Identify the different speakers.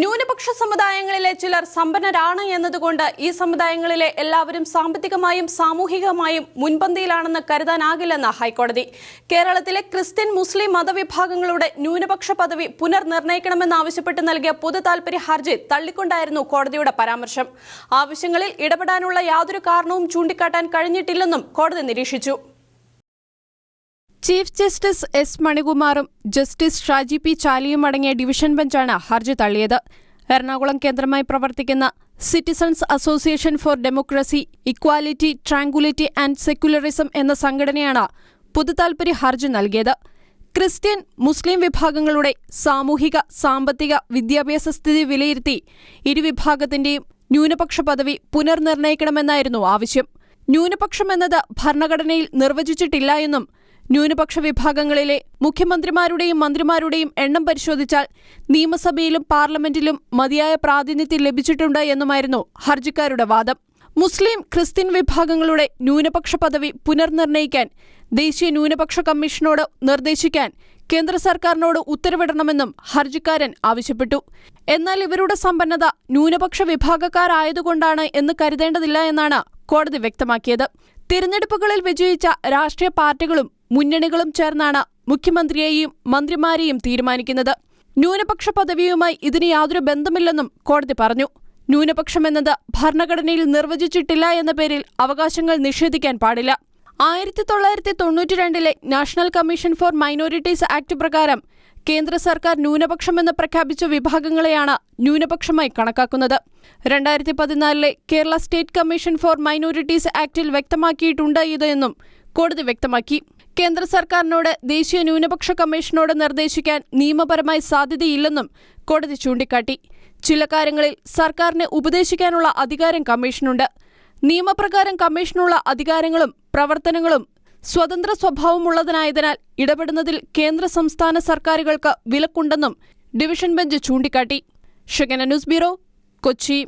Speaker 1: ന്യൂനപക്ഷ സമുദായങ്ങളിലെ ചിലർ സമ്പന്നരാണ് എന്നതുകൊണ്ട് ഈ സമുദായങ്ങളിലെ എല്ലാവരും സാമ്പത്തികമായും സാമൂഹികമായും മുൻപന്തിയിലാണെന്ന് കരുതാനാകില്ലെന്ന് ഹൈക്കോടതി. കേരളത്തിലെ ക്രിസ്ത്യൻ മുസ്ലിം മതവിഭാഗങ്ങളുടെ ന്യൂനപക്ഷ പദവി പുനർനിർണയിക്കണമെന്നാവശ്യപ്പെട്ട് നൽകിയ പൊതു താൽപര്യ ഹർജി തള്ളിക്കൊണ്ടായിരുന്നു കോടതിയുടെ പരാമർശം. ആവശ്യങ്ങളിൽ ഇടപെടാനുള്ള യാതൊരു കാരണവും ചൂണ്ടിക്കാട്ടാൻ കഴിഞ്ഞിട്ടില്ലെന്നും കോടതി നിരീക്ഷിച്ചു. ചീഫ് ജസ്റ്റിസ് എസ് മണികുമാറും ജസ്റ്റിസ് ഷാജി പി ചാലിയും അടങ്ങിയ ഡിവിഷൻ ബെഞ്ചാണ് ഹർജി തള്ളിയത്. എറണാകുളം കേന്ദ്രമായി പ്രവർത്തിക്കുന്ന citizens association for democracy equality tranquility and secularism എന്ന സംഘടനയാണ് പൊതുതാൽപര്യ ഹർജി നൽകിയത്. ക്രിസ്ത്യൻ മുസ്ലിം വിഭാഗങ്ങളുടെ സാമൂഹിക സാമ്പത്തിക വിദ്യാഭ്യാസ സ്ഥിതി വിലയിരുത്തി ഇരുവിഭാഗത്തിന്റെയും ന്യൂനപക്ഷ പദവി പുനർനിർണയിക്കണമെന്നായിരുന്നു ആവശ്യം. ന്യൂനപക്ഷം എന്നത് ഭരണഘടനയിൽ നിർവചിച്ചിട്ടില്ല എന്നും ന്യൂനപക്ഷ വിഭാഗങ്ങളിലെ മുഖ്യമന്ത്രിമാരുടെയും മന്ത്രിമാരുടെയും എണ്ണം പരിശോധിച്ചാൽ നിയമസഭയിലും പാർലമെന്റിലും മതിയായ പ്രാതിനിധ്യം ലഭിച്ചിട്ടുണ്ട് എന്നുമായിരുന്നു ഹർജിക്കാരുടെ വാദം. മുസ്ലിം ക്രിസ്ത്യൻ വിഭാഗങ്ങളുടെ ന്യൂനപക്ഷ പദവി പുനർനിർണയിക്കാൻ ദേശീയ ന്യൂനപക്ഷ കമ്മീഷനോട് നിർദ്ദേശിക്കാൻ കേന്ദ്ര സർക്കാരിനോട് ഉത്തരവിടണമെന്നും ഹർജിക്കാരൻ ആവശ്യപ്പെട്ടു. എന്നാൽ ഇവരുടെ സമ്പന്നത ന്യൂനപക്ഷ വിഭാഗക്കാരായതുകൊണ്ടാണ് എന്ന് കരുതേണ്ടതില്ല എന്നാണ് കോടതി വ്യക്തമാക്കിയത്. തിരഞ്ഞെടുപ്പുകളിൽ വിജയിച്ച രാഷ്ട്രീയ പാർട്ടികളും മുന്നണികളും ചേർന്നാണ് മുഖ്യമന്ത്രിയെയും മന്ത്രിമാരെയും തീരുമാനിക്കുന്നത്. ന്യൂനപക്ഷ പദവിയുമായി ഇതിന് യാതൊരു ബന്ധമില്ലെന്നും കോടതി പറഞ്ഞു. ന്യൂനപക്ഷമെന്നത് ഭരണഘടനയിൽ നിർവചിച്ചിട്ടില്ല എന്ന പേരിൽ അവകാശങ്ങൾ നിഷേധിക്കാൻ പാടില്ല. ആയിരത്തി തൊള്ളായിരത്തി തൊണ്ണൂറ്റി രണ്ടിലെ national commission for minorities act പ്രകാരം കേന്ദ്ര സർക്കാർ ന്യൂനപക്ഷമെന്ന് പ്രഖ്യാപിച്ച വിഭാഗങ്ങളെയാണ് ന്യൂനപക്ഷമായി കണക്കാക്കുന്നത്. രണ്ടായിരത്തി പതിനാലിലെ Kerala state commission for minorities ആക്ടിൽ വ്യക്തമാക്കിയിട്ടുണ്ട് ഇത് എന്നും കോടതി വ്യക്തമാക്കി. കേന്ദ്ര സർക്കാരിനോട് ദേശീയ ന്യൂനപക്ഷ കമ്മീഷനോട് നിർദ്ദേശിക്കാൻ നിയമപരമായി സാധ്യതയില്ലെന്നും കോടതി ചൂണ്ടിക്കാട്ടി. ചില കാര്യങ്ങളിൽ സർക്കാരിനെ ഉപദേശിക്കാനുള്ള അധികാരം കമ്മീഷനുണ്ട്. നിയമപ്രകാരം കമ്മീഷനുള്ള അധികാരങ്ങളും പ്രവർത്തനങ്ങളും സ്വതന്ത്ര സ്വഭാവമുള്ളതിനായതിനാൽ ഇടപെടുന്നതിൽ കേന്ദ്ര സംസ്ഥാന സർക്കാരുകൾക്ക് വിലക്കുണ്ടെന്നും ഡിവിഷൻ ബെഞ്ച് ചൂണ്ടിക്കാട്ടി. ഷെഗന ന്യൂസ് ബ്യൂറോ കൊച്ചി.